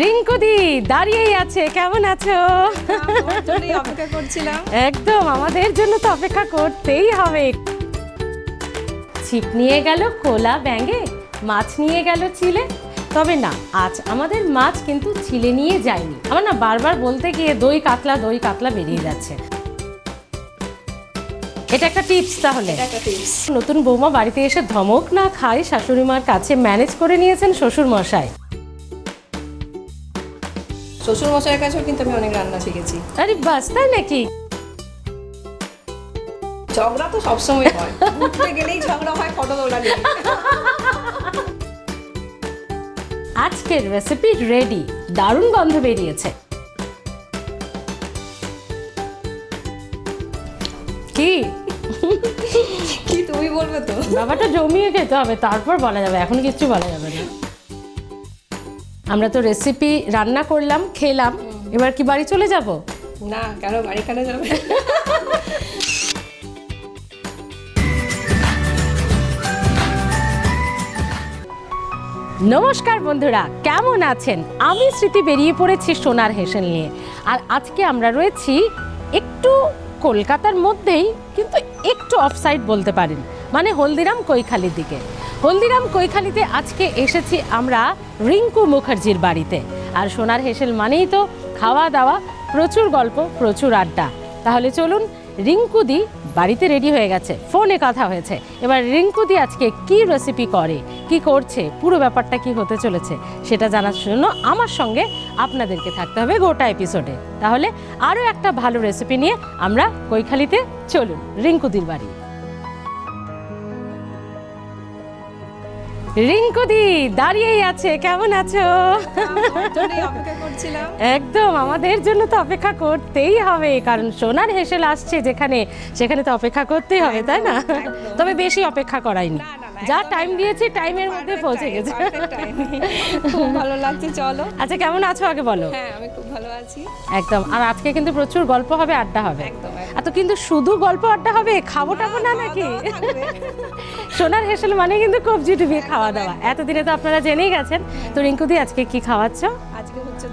রিঙ্কুদি দাঁড়িয়েই আছে কেমন আছো? অপেক্ষা করছিলাম। একদম আমাদের জন্য তো অপেক্ষা করতেই হবে। ছিপ নিয়ে গেল কোলা ব্যাঙে মাছ নিয়ে গেল চিলে। তবে না আজ আমাদের মাছ কিন্তু ছিলে নিয়ে যায়নি। আমার না বারবার বলতে গিয়ে দই কাতলা দই কাতলা বেরিয়ে যাচ্ছে। এটা একটা টিপস তাহলে। নতুন বৌমা বাড়িতে এসে ধমক না খায় শাশুড়ি মার কাছে ম্যানেজ করে নিয়েছেন শ্বশুর মশাই শ্বশুর মশাইয়ের কাছেও কিন্তু আমি অনেক রান্না শিখেছি। আরে বাস তাই নাকি? ঝগড়া তো সবসময় হয়। ঘুরতে গেলেই ঝগড়া হয় ফটো তোলা নিয়ে আজকের রেসিপি রেডি দারুণ গন্ধ বেরিয়েছে। কি? বলবে তো? জমিয়ে খেতে হবে তারপর বলা যাবে এখন কিচ্ছু বলা যাবে না। আমরা তো রেসিপি রান্না করলাম খেলাম এবার কি বাড়ি চলে যাব? না কেন বাড়ি কেন যাবে? নমস্কার বন্ধুরা কেমন আছেন? আমি স্মৃতি বেরিয়ে পড়েছি সোনার হেসেল নিয়ে। আর আজকে আমরা রয়েছি একটু কলকাতার মধ্যেই কিন্তু একটু অফসাইড বলতে পারেন। মানে হলদিরাম কৈখালির দিকে। হলদিরাম কৈখালিতে আজকে এসেছি আমরা রিঙ্কু মুখার্জির বাড়িতে। আর সোনার হেসেল মানেই তো খাওয়া দাওয়া, প্রচুর গল্প, প্রচুর আড্ডা। তাহলে চলুন রিঙ্কুদি বাড়িতে রেডি হয়ে গেছে, ফোনে কথা হয়েছে। এবার রিঙ্কুদি আজকে কি রেসিপি করে, কি করছে, পুরো ব্যাপারটা কি হতে চলেছে, সেটা জানার জন্য আমার সঙ্গে আপনাদেরকে থাকতে হবে গোটা এপিসোডে তাহলে আরও একটা ভালো রেসিপি নিয়ে আমরা কৈখালিতে চলুন রিঙ্কুদির বাড়ি। রিঙ্কুদি দাঁড়িয়েই আছে কেমন আছো? একদম আমাদের জন্য তো অপেক্ষা করতেই হবে কারণ সোনার হেসেল আসছে যেখানে সেখানে তো অপেক্ষা করতেই হবে তাই না? তবে বেশি অপেক্ষা করাইনি। যা টাইম দিয়েছি টাইমের মধ্যে পৌঁছে গেছে। খুব ভালো লাগছে চলো। আচ্ছা কেমন আছো আগে বলো? হ্যাঁ আমি খুব ভালো আছি। একদম আর আজকে কিন্তু প্রচুর গল্প হবে আড্ডা হবে। একদম তো কিন্তু শুধু গল্প আড্ডা হবে? খাব টাবো না নাকি। সোনার হেসেল মানে কিন্তু কবজি ডুবিয়ে খাওয়া দাওয়া। এতদিনে তো আপনারা জেনেই গেছেন। তো রিঙ্কুদি আজকে কি খাওয়াচ্ছ? আজকে হচ্ছে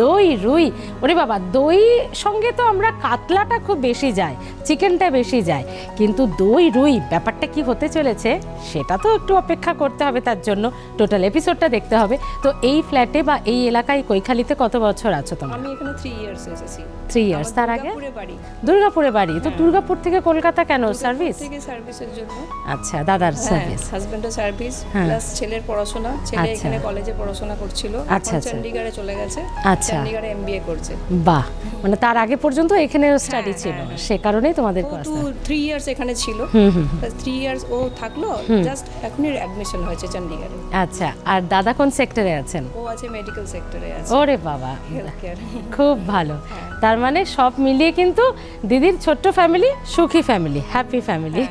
দই রুই। ওরে বাবা দই সঙ্গে তো আমরা কাতলাটা খুব বেশি যায় চিকেনটা বেশি যায় কিন্তু দই রুই ব্যাপারটা কি হতে চলেছে সেটা তো একটু অপেক্ষা করতে হবে তার জন্য। টোটাল এপিসোডটা দেখতে হবে। তো এই ফ্ল্যাটে বা এই এলাকায় কৈখালিতে কত বছর আছো তোমার? আমি এখানে থ্রি ইয়ার্স এসেছি। ইয়ার্স তার আগে? দুর্গাপুরে বাড়ি। তো দুর্গাপুর থেকে কলকাতা কেন? সার্ভিস থেকে সার্ভিসের জন্য। আচ্ছা দাদার হ্যাঁ সার্ভিস হাজবেন্ডের সার্ভিস হ্যাঁ। প্লাস ছেলের পড়াশোনা। ছেলে আচ্ছা। এখানে কলেজে পড়াশোনা করছিল। আচ্ছা, এখন আচ্ছা। চলে গেছে। আচ্ছা। চণ্ডীগড়ে এমবিএ করছে। বাহ মানে তার আগে পর্যন্ত এখানে স্টাডি ছিল। সে কারণেই তোমাদের ও টু। থ্রি ইয়ার্স এখানে ছিল। থ্রি ইয়ার্স ও থাকল জাস্ট এখনই অ্যাডমিশন হয়েছে চণ্ডীগড়ে আচ্ছা আর দাদা কোন সেক্টরে আছেন? ও আছে মেডিকেল সেক্টরে আছে। ওরে বাবা। খুব ভালো। তার মানে সব মিলিয়ে কিন্তু দিদির ছোট্ট ফ্যামিলি সুখী ফ্যামিলি হ্যাপি ফ্যামিলি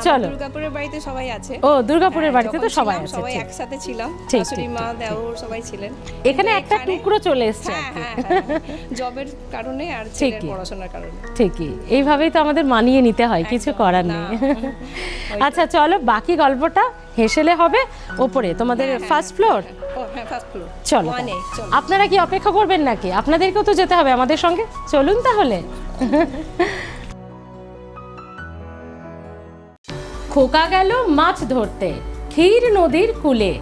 চলো। দুর্গাপুরের বাড়িতে সবাই আছে। ও দুর্গাপুরের হ্যাঁ, বাড়িতে তো সবাই আছে সবাই একসাথে ছিলাম। শাশুড়ি মা দেওর সবাই ছিলেন। এখানে একটা এখানে- টুকরো চলে এসছে হ্যাঁ কি। হ্যাঁ জবের কারণে আর ছেলের ঠিকই। পড়াশোনার কারণে। ঠিকই। এইভাবেই তো আমাদের মানিয়ে নিতে হয় কিছু করার নেই। আচ্ছা চলো বাকি গল্পটা হেসেলে হবে ওপরে। তোমাদের ফার্স্ট ফ্লোর হ্যাঁ চলো। আপনারা কি অপেক্ষা করবেন নাকি? আপনাদেরকেও তো যেতে হবে আমাদের সঙ্গে। চলুন তাহলে। খোকা গেল মাছ ধরতে। ক্ষীর নদীর কূলে।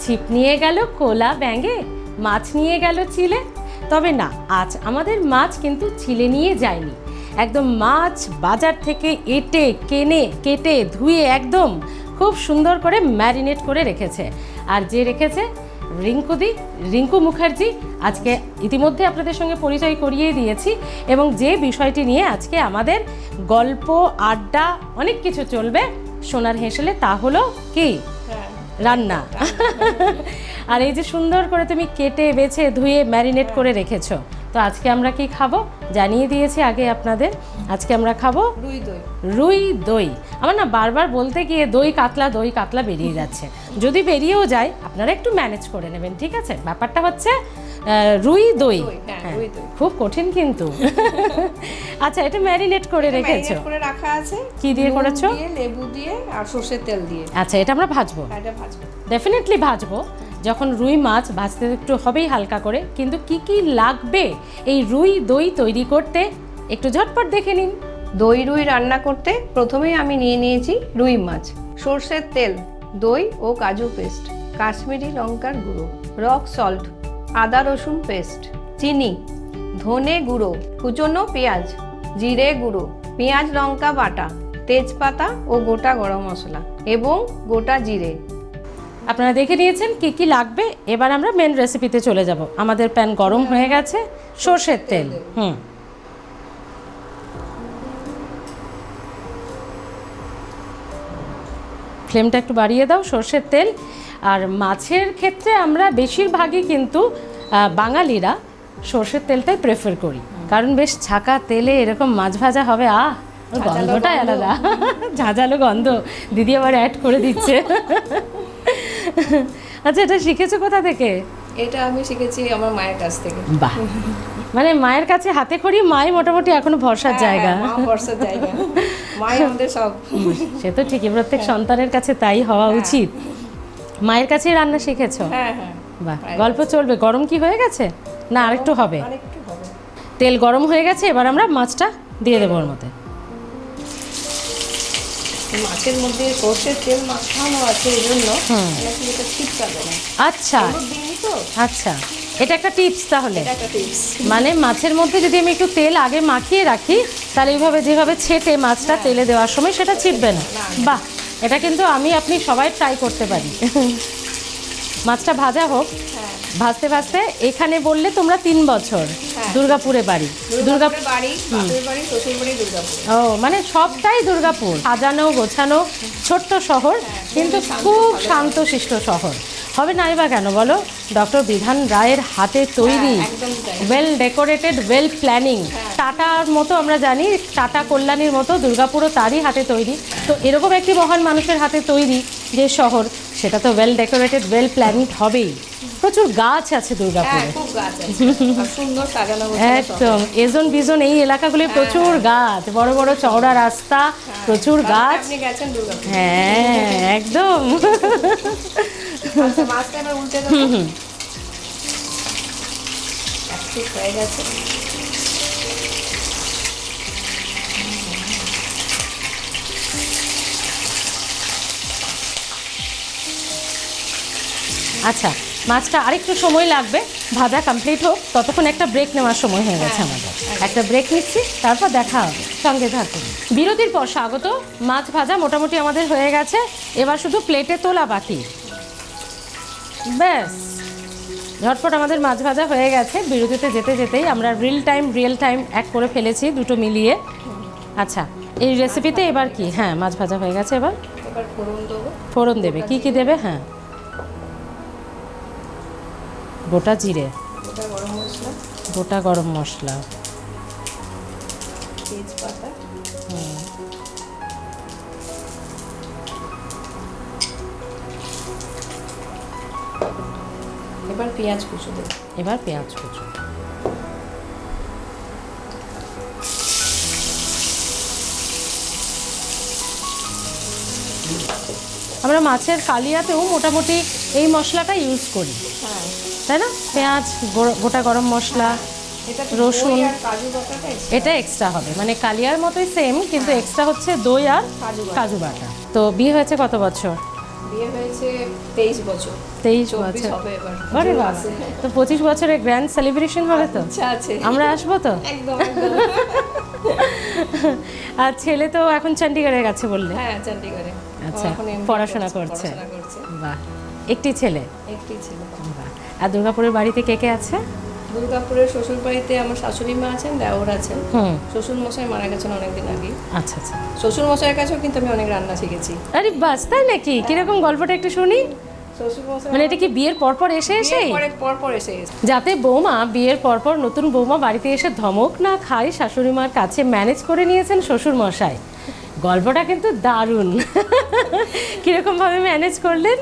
ছিপ নিয়ে গেল কোলা ব্যাঙে। মাছ নিয়ে গেল চিলে। তবে না আজ আমাদের মাছ কিন্তু চিলে নিয়ে যায়নি। একদম মাছ বাজার থেকে এটে কেনে কেটে ধুয়ে একদম খুব সুন্দর করে ম্যারিনেট করে রেখেছে। আর যে রেখেছে রিঙ্কুদি রিঙ্কু মুখার্জি আজকে ইতিমধ্যে আপনাদের সঙ্গে পরিচয় করিয়ে দিয়েছি এবং যে বিষয়টি নিয়ে আজকে আমাদের গল্প আড্ডা অনেক কিছু চলবে সোনার হেসেলে তা হলো কি? হ্যাঁ। রান্না। আর এই যে সুন্দর করে তুমি কেটে বেছে ধুয়ে ম্যারিনেট করে রেখেছো তো আজকে আমরা কি খাব? জানিয়ে দিয়েছি আগে আপনাদের আজকে আমরা খাব রুই দই। রুই দই। আমার না বারবার বলতে গিয়ে দই কাতলা দই কাতলা বেরিয়ে যাচ্ছে। যদি বেরিয়েও যায় আপনারা একটু ম্যানেজ করে নেবেন ঠিক আছে? ব্যাপারটা হচ্ছে রুই দই। দই, হ্যাঁ, হ্যাঁ, রুই দই। খুব কঠিন কিন্তু। আচ্ছা এটা ম্যারিনেট করে রেখেছো? করে রাখা আছে। কি দিয়ে করেছ? লেবু দিয়ে আর সর্ষের তেল দিয়ে। আচ্ছা এটা আমরা ভাজবো। এটা ভাজবো। ডেফিনেটলি ভাজবো। যখন রুই মাছ ভাজতে একটু হবেই হালকা করে, কিন্তু কি কি লাগবে? এই রুই দই তৈরি করতে একটু ঝটপট দেখে নিন। দই রুই রান্না করতে প্রথমেই আমি নিয়ে নিয়েছি রুই মাছ, সর্ষের তেল, দই ও কাজু পেস্ট, কাশ্মীরি লঙ্কার গুঁড়ো, রক সল্ট, আদা রসুন পেস্ট, চিনি, ধনে গুঁড়ো, কুচনো পেঁয়াজ, জিরে গুঁড়ো, পেঁয়াজ লঙ্কা বাটা, তেজপাতা ও গোটা গরম মশলা এবং গোটা জিরে। আপনারা দেখে নিয়েছেন কি কি লাগবে। এবার আমরা মেন রেসিপিতে চলে যাব। আমাদের প্যান গরম হয়ে গেছে। সর্ষের তেল। হুম। ফ্লেমটা একটু বাড়িয়ে দাও সর্ষের তেল। আর মাছের ক্ষেত্রে আমরা বেশিরভাগই কিন্তু বাঙালিরা সর্ষের তেলটাই প্রেফার করি। কারণ বেশ ছাকা তেলে এরকম মাছ ভাজা হবে আহ! ওর ঝাঁঝালো গন্ধটাই গন্ধ। আলাদা। ঝাঁঝালো গন্ধ। দিদি আবার অ্যাড করে দিচ্ছে। আচ্ছা এটা শিখেছো কোথা থেকে? এটা আমি শিখেছি আমার মায়ের কাছ থেকে। বাহ। মানে মায়ের কাছে হাতে খড়ি মাই মোটামুটি এখনও ভরসার জায়গা। হ্যাঁ, বর্ষার জায়গা। মাই আমাদের সব। সে তো ঠিকই প্রত্যেক সন্তানের কাছে তাই হওয়া উচিত। মায়ের কাছেই রান্না শিখেছো? হ্যাঁ হ্যাঁ। বাহ গল্প চলবে। গরম কি হয়ে গেছে? না আরেকটু হবে। আরেকটু হবে। তেল গরম হয়ে গেছে এবার আমরা মাছটা দিয়ে দেবো ওর মধ্যে। মাছের মধ্যে সর্ষের তেল মাখানো আছে এই জন্য এটা ছিটকাবে না আচ্ছা। তো? আচ্ছা। এটা একটা টিপস তাহলে। মানে মাছের মধ্যে যদি আমি একটু তেল আগে মাখিয়ে রাখি তাহলে এইভাবে যেভাবে ছেটে মাছটা তেলে দেওয়ার সময় সেটা ছিটবে না। বাহ! এটা কিন্তু আমি আপনি সবাই ট্রাই করতে পারি মাছটা ভাজা হোক। হ্যাঁ ভাসতে ভাজতে এখানে বললে তোমরা তিন বছর হ্যাঁ। দুর্গাপুরে বাড়ি। দুর্গা বাড়ি ও মানে সবটাই দুর্গাপুর। সাজানো গোছানো ছোট্ট শহর কিন্তু খুব শান্তশিষ্ট শহর। হবে নাই বা কেন বলো? ডক্টর বিধান রায়ের হাতে তৈরি হ্যাঁ। ওয়েল ডেকোরেটেড ওয়েল প্ল্যানিং টাটার মতো আমরা জানি টাটা কল্যাণীর মতো দুর্গাপুরও তারই হাতে তৈরি। তো এরকম একটি মহান মানুষের হাতে তৈরি যে শহর সেটা তো ওয়েল ডেকোরেটেড ওয়েল প্ল্যানিং হবেই। প্রচুর গাছ আছে হ্যাঁ দুর্গাপুরে শহর। একদম এজন বিজন এই এলাকাগুলি প্রচুর গাছ। বড় বড় চওড়া রাস্তা প্রচুর গাছ। হ্যাঁ একদম। আচ্ছা হয়ে গেছে। আচ্ছা মাছটা আরেকটু সময় লাগবে। ভাজা কমপ্লিট হোক ততক্ষণ একটা ব্রেক নেওয়ার সময় হয়ে গেছে আমাদের। একটা ব্রেক নিচ্ছি তারপর দেখা হবে। সঙ্গে থাকুন বিরতির পর স্বাগত। মাছ ভাজা মোটামুটি আমাদের হয়ে গেছে। এবার শুধু প্লেটে তোলা বাকি। ব্যাস। ঝটপট আমাদের মাছ ভাজা হয়ে গেছে। বিরতিতে যেতে যেতেই আমরা রিল টাইম রিয়েল টাইম এক করে ফেলেছি দুটো মিলিয়ে। আচ্ছা এই রেসিপিতে এবার কি? হ্যাঁ মাছ ভাজা হয়ে গেছে এবার। ফোড়ন দেবে। কি কি দেবে? হ্যাঁ। গোটা জিরে। গোটা গরম মশলা। এবার পেঁয়াজ কুচো দেবো। এবার পেঁয়াজ কুচো। আমরা মাছের কালিয়াতেও মোটামুটি এই মশলাটা ইউজ করি। হ্যাঁ। তাই না? পেঁয়াজ গোটা গরম মশলা রসুন। এটা এক্সট্রা হবে। মানে কালিয়ার মতোই সেম কিন্তু এক্সট্রা হচ্ছে দই আর কাজু বাটা। তো বিয়ে হয়েছে কত বছর? বিয়ে হয়েছে তেইশ বছর। তেইশ বছর। আরে বাবা তো পঁচিশ বছরের গ্র্যান্ড সেলিব্রেশন হবে তো? আছে। আমরা আসব তো? একদম আর ছেলে তো এখন চণ্ডীগড়ে গেছে বললে। হ্যাঁ চণ্ডীগড়ে আচ্ছা, পড়াশোনা করছে। বাহ। একটি ছেলে? একটি ছিল। আর দুর্গাপুরের বাড়িতে কে কে আছে? দুর্গাপুরের শ্বশুর বাড়িতে আমার শাশুড়ি মা আছেন দেওর আছেন। শ্বশুর মশাই মারা গেছেন অনেকদিন আগে। আচ্ছা আচ্ছা। শ্বশুর মশাইয়ের কাছেও কিন্তু আমি অনেক রান্না শিখেছি। আরে বাস তাই নাকি? কীরকম গল্পটা একটু শুনি। মানে এটা কি বিয়ের পরপর এসে এসেই? পরে পর পর এসে যাতে বৌমা বিয়ের পরপর নতুন বৌমা বাড়িতে এসে ধমক না খায় শাশুড়ি মার কাছে ম্যানেজ করে নিয়েছেন শ্বশুর মশাই গল্পটা কিন্তু দারুণ। কীরকম ভাবে ম্যানেজ করলেন?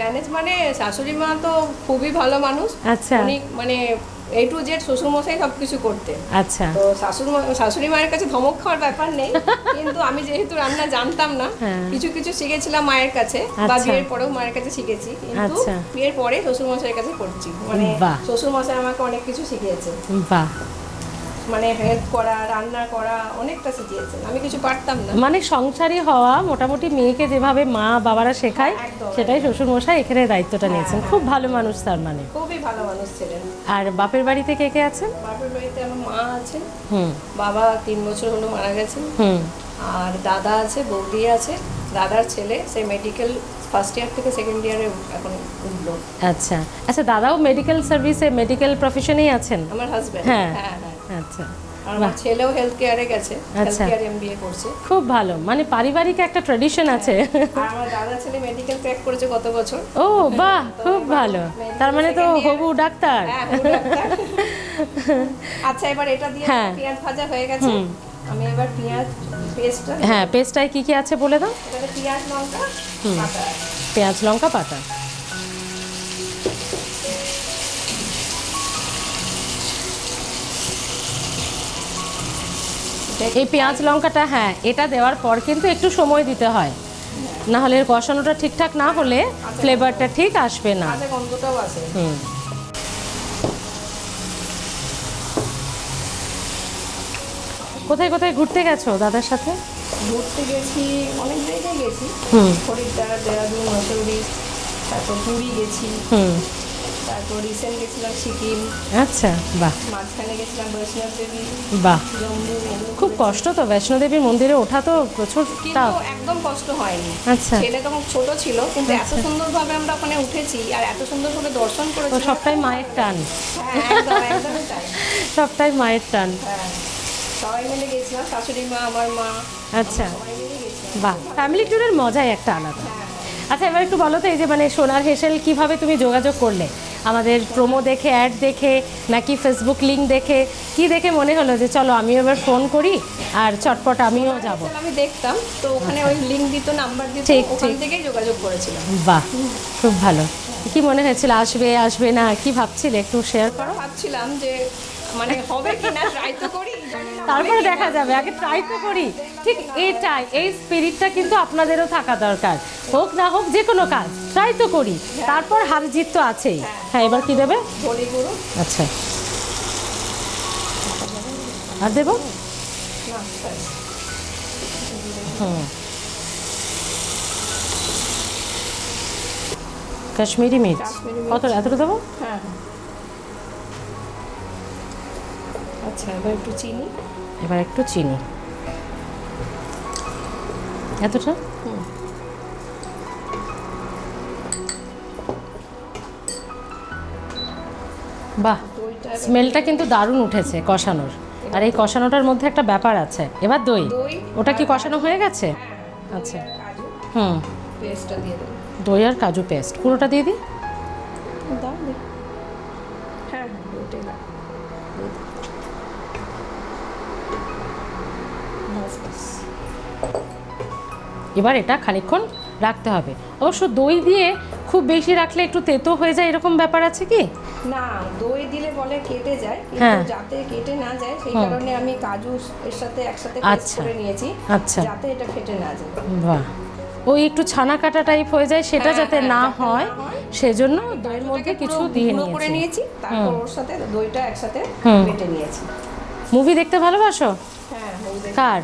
ম্যানেজ মানে শাশুড়ি মা তো খুবই ভালো মানুষ। আচ্ছা। মানে এ টু জেড শ্বশুরমশাই সব কিছু করতেন আচ্ছা তো শাশুড় শাশুড়ি মায়ের কাছে ধমক খাওয়ার ব্যাপার নেই কিন্তু আমি যেহেতু রান্না জানতাম না হ্যাঁ। কিছু কিছু শিখেছিলাম মায়ের কাছে বা আচ্ছা। বিয়ের পরেও মায়ের কাছে শিখেছি কিন্তু আচ্ছা। বিয়ের পরে শ্বশুর মশাইয়ের কাছে করছি মানে শ্বশুরমশাই শ্বশুর মশাই আমাকে অনেক কিছু শিখিয়েছে বাহ মানে হেল্প করা রান্না করা অনেকটা শিখিয়েছেন। আমি কিছু পারতাম না। মানে সংসারী হওয়া মোটামুটি মেয়েকে যেভাবে মা বাবারা শেখায় সেটাই শ্বশুর মশাই এখানে দায়িত্বটা নিয়েছেন। খুব ভালো মানুষ তার মানে। খুবই ভালো মানুষ ছিলেন। আর বাপের বাড়িতে কে কে আছেন? বাপের বাড়িতে আমার মা আছেন। হুম। বাবা তিন বছর হলো মারা গেছেন। হুম। আর দাদা আছে বৌদি আছে। দাদার ছেলে সে মেডিকেল ফার্স্ট ইয়ার থেকে সেকেন্ড ইয়ারে এখন উঠল। আচ্ছা। আচ্ছা দাদাও মেডিকেল সার্ভিসে মেডিকেল প্রফেশনেই আছেন? আমার হাজব্যান্ড হ্যাঁ। হ্যাঁ হ্যাঁ। আচ্ছা। আমার ছেলেও হেলথ কেয়ারে গেছে হেলথ। কেয়ার এমবিএ করছে। খুব ভালো। মানে পারিবারিক একটা ট্রেডিশন আছে। আমার দাদা ছেলে মেডিকেল ক্র্যাক করেছে গত বছর। ও বাহ খুব ভালো। তার মানে তো হবু ডাক্তার। হ্যাঁ হবু ডাক্তার। আচ্ছা এবার এটা দিয়ে হ্যাঁ। পেঁয়াজ ভাজা হয়ে গেছে। আমি এবার পেঁয়াজ পেস্টটা হ্যাঁ পেস্টটায় কি কি আছে বলে দাও? পেঁয়াজ লঙ্কা আদা পেঁয়াজ লঙ্কা পাতা এই পেঁয়াজ লঙ্কাটা হ্যাঁ এটা দেওয়ার পর কিন্তু একটু সময় দিতে হয়। না হলে এর কষানোটা ঠিকঠাক না হলে ফ্লেভারটা ঠিক আসবে না। আছে হুম। কোথায় কোথায় ঘুরতে গেছো দাদার সাথে? ঘুরতে গেছি অনেক জায়গায় গেছি। হুম। হরিদ্বার মসৌরি তারপর পুরী গেছি। হুম। তারপর রিসেন্ট গেছিলাম সিকিম। আচ্ছা বাহ। মাঝখানে গেছিলাম বৈষ্ণব দেবী বাহ। জম্মু খুব কষ্ট তো বৈষ্ণোদেবীর মন্দিরে ওঠা তো প্রচুর কিন্তু একদম কষ্ট হয়নি। আচ্ছা। ছেলে তখন ছোট ছিল কিন্তু এত সুন্দরভাবে আমরা ওখানে উঠেছি আর এত সুন্দরভাবে দর্শন করেছি। সবটাই মায়ের টান। হ্যাঁ সবটাই মায়ের টান। হ্যাঁ সবাই মিলে গেছিলাম শাশুড়ি মা আমার মা। আচ্ছা। বাহ ফ্যামিলি ট্যুরের মজাই একটা আলাদা। হ্যাঁ। আচ্ছা এবার একটু বলো তো এই যে মানে সোনার হেসেল কীভাবে তুমি যোগাযোগ করলে? আমাদের প্রোমো দেখে অ্যাড দেখে নাকি ফেসবুক লিঙ্ক দেখে কি দেখে মনে হলো যে চলো আমিও এবার ফোন করি আর চটপট আমিও যাব। আমি দেখতাম তো ওখানে ওই লিঙ্ক দিত নাম্বার দিত ঠিক, ওখান ঠিক। থেকেই যোগাযোগ করেছিলাম। বাহ খুব ভালো। কি মনে হয়েছিল আসবে আসবে না কি ভাবছিলে একটু শেয়ার করো? ভাবছিলাম যে মানে হবে কিনা ট্রাই তো করি তারপরে দেখা যাবে আগে ট্রাই তো করি। ঠিক এটাই এই স্পিরিটটা কিন্তু আপনাদেরও থাকা দরকার। হোক না হোক যে কোনো কাজ ট্রাই তো করি। তারপর হার জিত তো আছেই। হ্যাঁ। এবার কি দেবে? আচ্ছা। আর দেবো? হুম। কাশ্মীরি মির্চ। কত এতটা দেবো? হ্যাঁ। আচ্ছা এবার একটু চিনি। এবার একটু চিনি। এতটা। বাহ স্মেলটা কিন্তু দারুণ উঠেছে কষানোর। আর এই কষানোটার মধ্যে একটা ব্যাপার আছে। এবার দই। ওটা কি কষানো হয়ে গেছে? হ্যাঁ আচ্ছা। হুম। পেস্টটা দিয়ে দই আর কাজু পেস্ট। পুরোটা দিয়ে দিই? এবার এটা খানিকক্ষণ রাখতে হবে। অবশ্য দই দিয়ে খুব বেশি রাখলে একটু তেতো হয়ে যায় এরকম ব্যাপার আছে কি? না দই দিলে বলে কেটে যায় হ্যাঁ। কিন্তু যাতে কেটে না যায় সেই কারণে আমি কাজু এর সাথে একসাথে পেস্ট আচ্ছা। করে নিয়েছি আচ্ছা। যাতে এটা ফেটে না যায়। বাহ। ওই একটু ছানা কাটা টাইপ হয়ে যায় সেটা হ্যাঁ, যাতে হ্যাঁ, না হয় হয়। সেজন্য দইয়ের মধ্যে কিছু দিয়ে করে নিয়েছি। তারপর ওর সাথে দইটা একসাথে। বেটে নিয়েছি। মুভি দেখতে ভালোবাসো? হ্যাঁ কার?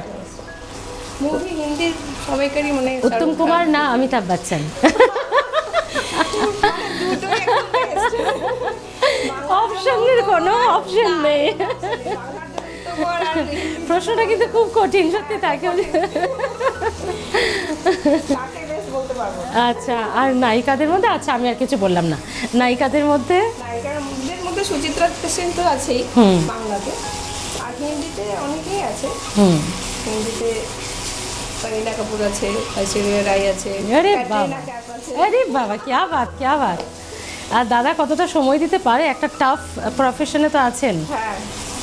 মুভি হিন্দির সবাইকারই মানে উত্তম কুমার না অমিতাভ বচ্চন। অপশনের কোনো অপশন নেই। প্রশ্নটা কিন্তু খুব কঠিন সত্যি তাকে আচ্ছা আর নায়িকাদের মধ্যে আচ্ছা আমি আর কিছু বললাম না। নায়িকাদের মধ্যে নায়িকার মধ্যে সুচিত্রা সেন তো আছেই বাংলাতে। আর হিন্দিতে অনেকেই আছে। হিন্দিতে করিনা কাপুর আছে ঐশ্বরিয়া রায় আছে আরে বাবা। আরে বাবা ক্যা বাত ক্যা বাত আর দাদা কতটা সময় দিতে পারে? একটা টাফ প্রফেশনে তো আছেন। হ্যাঁ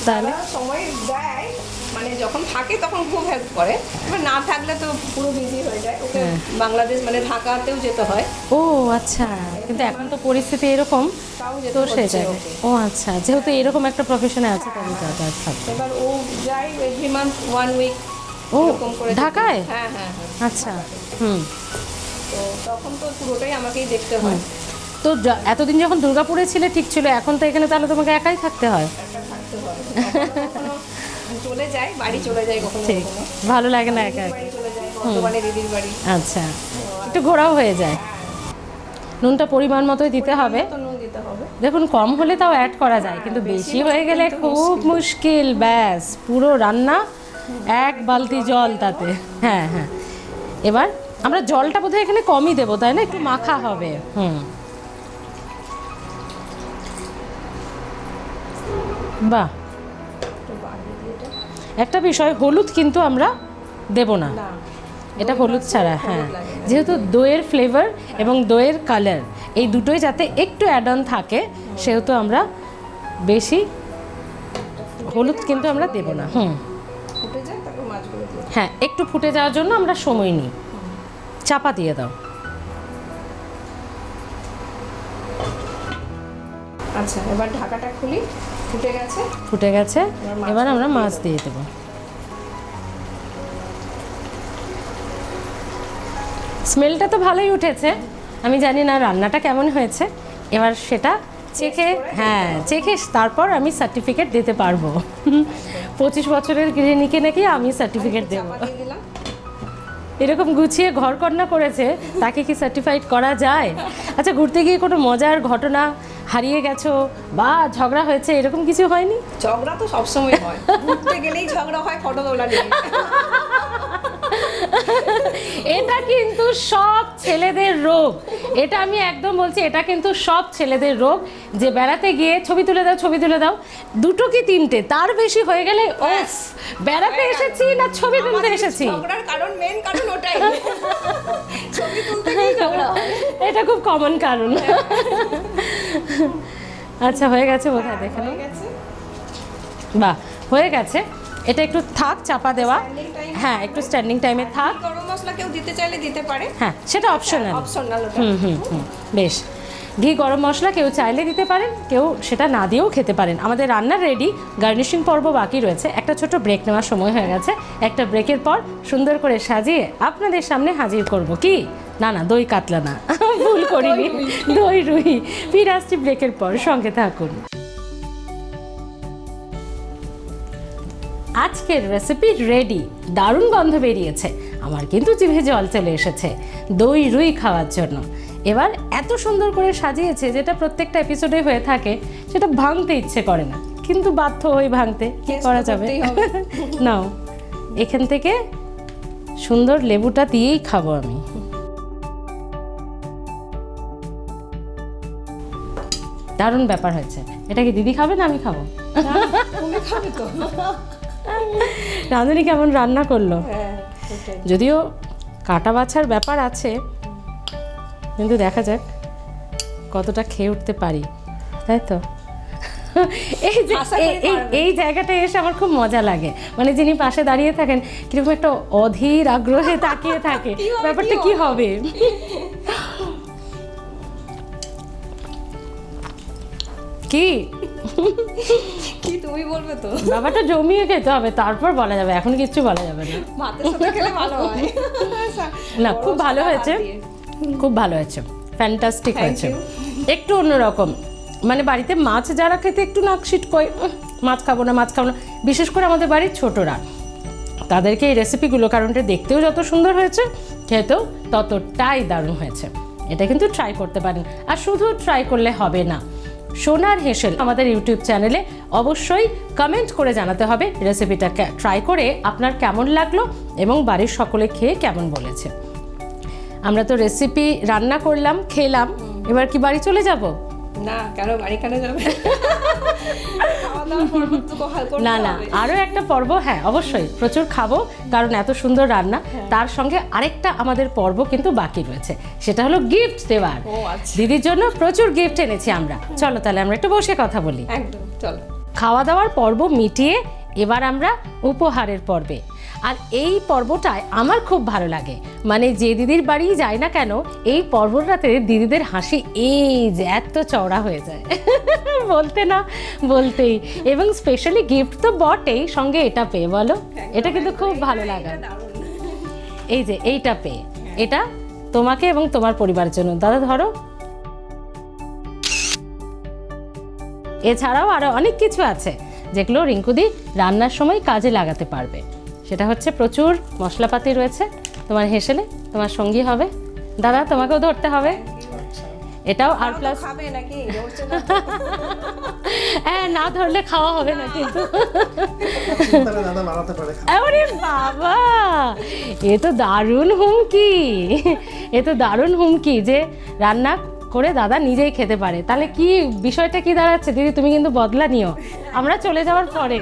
তাহলে? সময় দেয় মানে যখন থাকে তখন খুব হেল্প করে। এবার না থাকলে তো পুরো বিজি হয়ে যায়। ওকে হ্যাঁ। বাংলাদেশ মানে ঢাকাতেও যেতে হয়। ও আচ্ছা। কিন্তু এখন তো পরিস্থিতি এরকম তো সে যায় ও আচ্ছা। যেহেতু এরকম একটা প্রফেশনে আছে তাহলে যাতায়াত থাকবে এবার ও যায় এভরি মান্থ ওয়ান উইক ও ঢাকায়? হ্যাঁ হ্যাঁ হ্যাঁ। আচ্ছা হুম। তো তখন তো পুরোটাই আমাকেই দেখতে হয়। তো এতদিন যখন দুর্গাপুরে ছিলে ঠিক ছিল এখন তো এখানে তাহলে তোমাকে একাই থাকতে হয়? হয় চলে যায় বাড়ি চলে যায় কখনো ভালো লাগে না একা। বাড়ি আচ্ছা একটু ঘোরাও হয়ে যায়। নুনটা পরিমাণ মতোই দিতে হবে। দিতে দেখুন কম হলে তাও অ্যাড করা যায় কিন্তু বেশি হয়ে গেলে খুব মুশকিল ব্যাস পুরো রান্না এক বালতি জল তাতে। হ্যাঁ হ্যাঁ। এবার আমরা জলটা বোধহয় এখানে কমই দেবো তাই না? একটু মাখা হবে। হুম। বাহ। একটু বিষয় হলুদ কিন্তু আমরা দেব না। না। এটা হলুদ ছাড়া হ্যাঁ। যেহেতু দইয়ের ফ্লেভার এবং দইয়ের কালার এই দুটোই যাতে একটু অ্যাড অন থাকে সেহেতু আমরা বেশি হলুদ কিন্তু আমরা দেব না। হুম। ফুটে যায় তারপর মাছগুলো দিয়ে হ্যাঁ একটু ফুটে যাওয়ার জন্য আমরা সময় নিই। চাপা দিয়ে দাও। আচ্ছা এবার ঢাকাটা খুলি। ফুটে গেছে। ফুটে গেছে। এবার আমরা মাছ দিয়ে দেবো। স্মেলটা তো ভালোই উঠেছে। আমি জানি না রান্নাটা কেমন হয়েছে। এবার সেটা চেখে হ্যাঁ চেখে তারপর আমি সার্টিফিকেট দিতে পারব। পঁচিশ বছরের গৃহিণীকে নাকি আমি সার্টিফিকেট দেবো। এরকম গুছিয়ে ঘর কন্যা করেছে তাকে কি সার্টিফাইড করা যায়? আচ্ছা ঘুরতে গিয়ে কোনো মজার ঘটনা হারিয়ে গেছো বা ঝগড়া হয়েছে এরকম কিছু হয়নি? ঝগড়া তো সবসময় হয়। ঘুরতে গেলেই ঝগড়া হয় ফটো তোলা নিয়ে। এটা কিন্তু সব ছেলেদের রোগ। এটা আমি একদম বলছি এটা কিন্তু সব ছেলেদের রোগ। যে বেড়াতে গিয়ে ছবি তুলে দাও ছবি তুলে দাও দুটো কি তিনটে? তার বেশি হয়ে গেলে ও বেড়াতে এসেছি না ছবি তুলতে এসেছি? কারণ মেন ওটাই। এটা খুব কমন কারণ। আচ্ছা হয়ে গেছে বোধহয় দেখে নাও। হয়ে গেছে। বাহ হয়ে গেছে। এটা একটু থাক চাপা দেওয়া। হ্যাঁ একটু স্ট্যান্ডিং টাইমে থাক। গরম মশলা কেউ দিতে চাইলে দিতে পারে। হ্যাঁ সেটা অপশনাল অপশনাল হুম হুম হুম বেশ। ঘি গরম মশলা কেউ চাইলে দিতে পারেন কেউ সেটা না দিয়েও খেতে পারেন। আমাদের রান্নার রেডি গার্নিশিং পর্ব বাকি রয়েছে। একটা ছোট ব্রেক নেওয়ার সময় হয়ে গেছে। একটা ব্রেকের পর সুন্দর করে সাজিয়ে আপনাদের সামনে হাজির করব কি? না না দই কাতলা না। ভুল করিনি। দই রুই। ফিরে আসছি ব্রেকের পর। সঙ্গে থাকুন। আজকের রেসিপি রেডি দারুণ গন্ধ বেরিয়েছে। আমার কিন্তু জিভে জল চলে এসেছে। দই রুই খাওয়ার জন্য। এবার এত সুন্দর করে সাজিয়েছে যেটা প্রত্যেকটা এপিসোডে হয়ে থাকে সেটা ভাঙতে ইচ্ছে করে না। কিন্তু বাধ্য হই ভাঙতে কি করা যাবে? নাও। এখান থেকে সুন্দর লেবুটা দিয়েই খাব আমি। দারুণ ব্যাপার হয়েছে। এটা কি দিদি খাবে না আমি খাব? তুমি খাবে তো। রাঁধুনি কেমন রান্না করল? হ্যাঁ যদিও কাটা বাছার ব্যাপার আছে কিন্তু দেখা যাক কতটা খেয়ে উঠতে পারি তাই তো? এই যে এই- এই- জায়গাটায় এসে আমার খুব মজা লাগে। মানে যিনি পাশে দাঁড়িয়ে থাকেন কীরকম একটা অধীর আগ্রহে তাকিয়ে থাকে। ব্যাপারটা কি হবে? কি? তুমি বলবে তো। ব্যাপারটা জমিয়ে খেতে হবে তারপর বলা যাবে এখন কিচ্ছু বলা যাবে না। ভাতের সাথে খেলে ভালো হয়। না খুব ভালো হয়েছে। খুব ভালো হয়েছে। ফ্যান্টাস্টিক হয়েছে. একটু অন্যরকম। মানে বাড়িতে মাছ যারা খেতে একটু নাকশিট কয় মাছ খাব না মাছ খাব না। বিশেষ করে আমাদের বাড়ির ছোটরা। তাদেরকে এই রেসিপিগুলো কারণ এটা দেখতেও যত সুন্দর হয়েছে খেতেও ততটাই দারুণ হয়েছে। এটা কিন্তু ট্রাই করতে পারেন। আর শুধু ট্রাই করলে হবে না। সোনার হেসেল আমাদের ইউটিউব চ্যানেলে অবশ্যই কমেন্ট করে জানাতে হবে। রেসিপিটা ট্রাই করে আপনার কেমন লাগল এবং বাড়ির সকলে খেয়ে কেমন বলেছে। আমরা তো রেসিপি রান্না করলাম, খেলাম। এবার কি বাড়ি চলে যাব? না কেন বাড়ি কেন যাবে? না না আরও একটা পর্ব হ্যাঁ অবশ্যই প্রচুর খাব কারণ এত সুন্দর রান্না। হ্যাঁ। তার সঙ্গে আরেকটা আমাদের পর্ব কিন্তু বাকি রয়েছে সেটা হলো গিফট দেওয়ার। আচ্ছা। দিদির জন্য প্রচুর গিফট এনেছি আমরা। চলো তাহলে আমরা একটু বসে কথা বলি। একদম চলো। খাওয়া দাওয়ার পর্ব মিটিয়ে এবার আমরা উপহারের পর্বে। আর এই পর্বটায় আমার খুব ভালো লাগে। মানে যে দিদির বাড়ি যায় না কেন, এই পর্বটাতে দিদিদের হাসি এই যে এত চওড়া হয়ে যায়। বলতে না, বলতেই। এবং স্পেশালি গিফট তো বটেই, সঙ্গে এটা পেয়ে, বলো? এটা কিন্তু খুব ভালো লাগা। এই যে এইটা পেয়ে। এটা তোমাকে এবং তোমার পরিবারের জন্য। দাদা, ধরো। এছাড়াও আরও অনেক কিছু আছে, যেগুলো রিঙ্কুদি রান্নার সময় কাজে লাগাতে পারবে। সেটা হচ্ছে প্রচুর মশলাপাতি রয়েছে। তোমার হেসেলে তোমার সঙ্গী হবে। দাদা তোমাকেও ধরতে হবে। এটাও আর প্লাস খাবে নাকি? হ্যাঁ না ধরলে খাওয়া হবে না কিন্তু। আরে বাবা! এ তো দারুণ হুমকি। এ তো দারুণ হুমকি যে রান্না করে দাদা নিজেই খেতে পারে। তাহলে কি বিষয়টা কি দাঁড়াচ্ছে? দিদি তুমি কিন্তু বদলা নিও। আমরা চলে যাওয়ার পরে।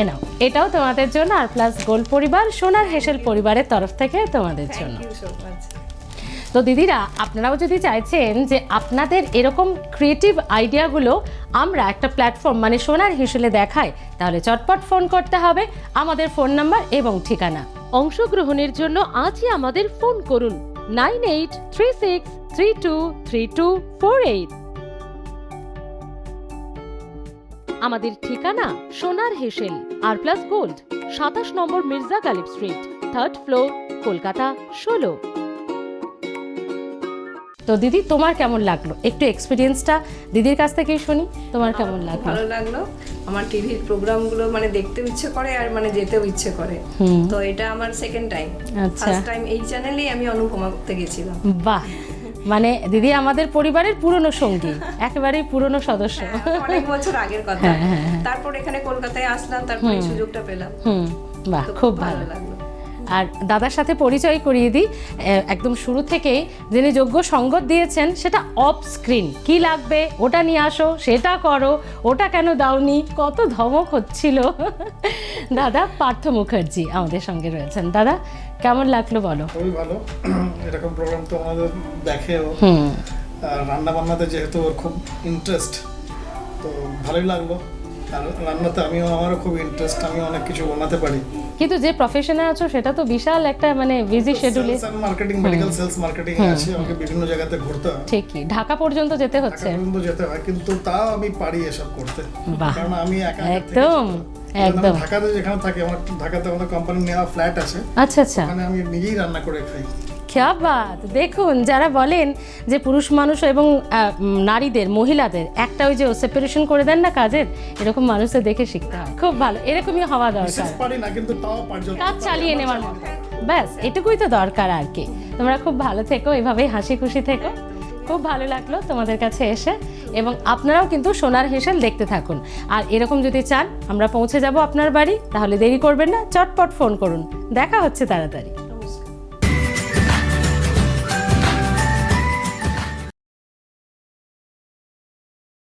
এ নাও এটাও তোমাদের জন্য আর প্লাস গোল পরিবার সোনার হেসেল পরিবারের তরফ থেকে তোমাদের জন্য. তো দিদিরা আপনারাও যদি চাইছেন যে আপনাদের এরকম ক্রিয়েটিভ আইডিয়াগুলো আমরা একটা প্ল্যাটফর্ম মানে সোনার হিসেলে দেখাই তাহলে চটপট ফোন করতে হবে আমাদের ফোন নাম্বার এবং ঠিকানা। অংশগ্রহণের জন্য আজই আমাদের ফোন করুন। Nine eight three six three two three two four eight আমাদের ঠিকানা সোনার হেসেল আর প্লাস গোল্ড সাতাশ নম্বর Mirza Ghalib street third floor Kolkata ষোলো। তো দিদি তোমার কেমন লাগল? একটু এক্সপিরিয়েন্সটা দিদির কাছ থেকেই শুনি। তোমার কেমন লাগল? ভালো লাগল। আমার টিভির প্রোগ্রামগুলো মানে দেখতেও ইচ্ছে করে আর মানে যেতেও ইচ্ছে করে। তো এটা আমার সেকেন্ড টাইম। ফার্স্ট টাইম এই চ্যানেলেই আমি অনুপমা করতে গেছিলাম। বাহ। মানে দিদি আমাদের পরিবারের পুরনো সঙ্গী একেবারেই পুরনো সদস্য। অনেক বছর আগের কথা। হ্যাঁ, হ্যাঁ, হ্যাঁ। তারপর এখানে কলকাতায় আসলাম তারপর এই সুযোগটা পেলাম। হুম বাহ খুব ভালো লাগল। আর দাদার সাথে পরিচয় করিয়ে দিই একদম শুরু থেকেই যিনি যোগ্য সঙ্গত দিয়েছেন সেটা অফ স্ক্রিন কি লাগবে? ওটা নিয়ে আসো সেটা করো ওটা কেন দাওনি? কত ধমক হচ্ছিল। দাদা পার্থ মুখার্জি আমাদের সঙ্গে রয়েছেন। দাদা কেমন লাগল বলো? খুবই ভালো। এরকম প্রোগ্রাম তো আমাদের দেখেও। হুম। আর রান্না বান্নাতে যেহেতু ওর খুব ইন্টারেস্ট তো ভালোই লাগল। আর রান্নাতে আমিও আমারও খুব ইন্টারেস্ট আমি অনেক কিছু বানাতে পারি। কিন্তু যে প্রফেশনে আছো সেটা তো বিশাল একটা মানে busy শেডিউলে sales marketing medical sales marketing আছে আমাকে বিভিন্ন জায়গাতে ঘুরতে হয়। ঠিকই। ঢাকা পর্যন্ত যেতে ঢাকা হচ্ছে পর্যন্ত যেতে হয় কিন্তু তাও আমি পারি এসব করতে। কারণ আমি একা একা একদম। একদম। ঢাকাতে যেখানে থাকি আমার ঢাকাতে কোম্পানি নেওয়া ফ্ল্যাট আছে। আচ্ছা আচ্ছা। ওখানে আমি নিজেই রান্না করে খাই। দেখুন যারা বলেন যে পুরুষ মানুষ এবং নারীদের মহিলাদের একটা ওই যে সেপারেশন করে দেন না কাজের এরকম মানুষদের দেখে শিখতে হয় খুব ভালো এরকমই হওয়া দরকার। কাজ চালিয়ে নেওয়ার মতো। ব্যাস এটুকুই তো দরকার আর কি। তোমরা খুব ভালো থেকো এভাবেই হাসি খুশি থেকো। খুব ভালো লাগল তোমাদের কাছে এসে এবং আপনারাও কিন্তু সোনার হেসেল দেখতে থাকুন। আর এরকম যদি চান, আমরা পৌঁছে যাব আপনার বাড়ি, তাহলে দেরি করবেন না, চটপট ফোন করুন। দেখা হচ্ছে তাড়াতাড়ি।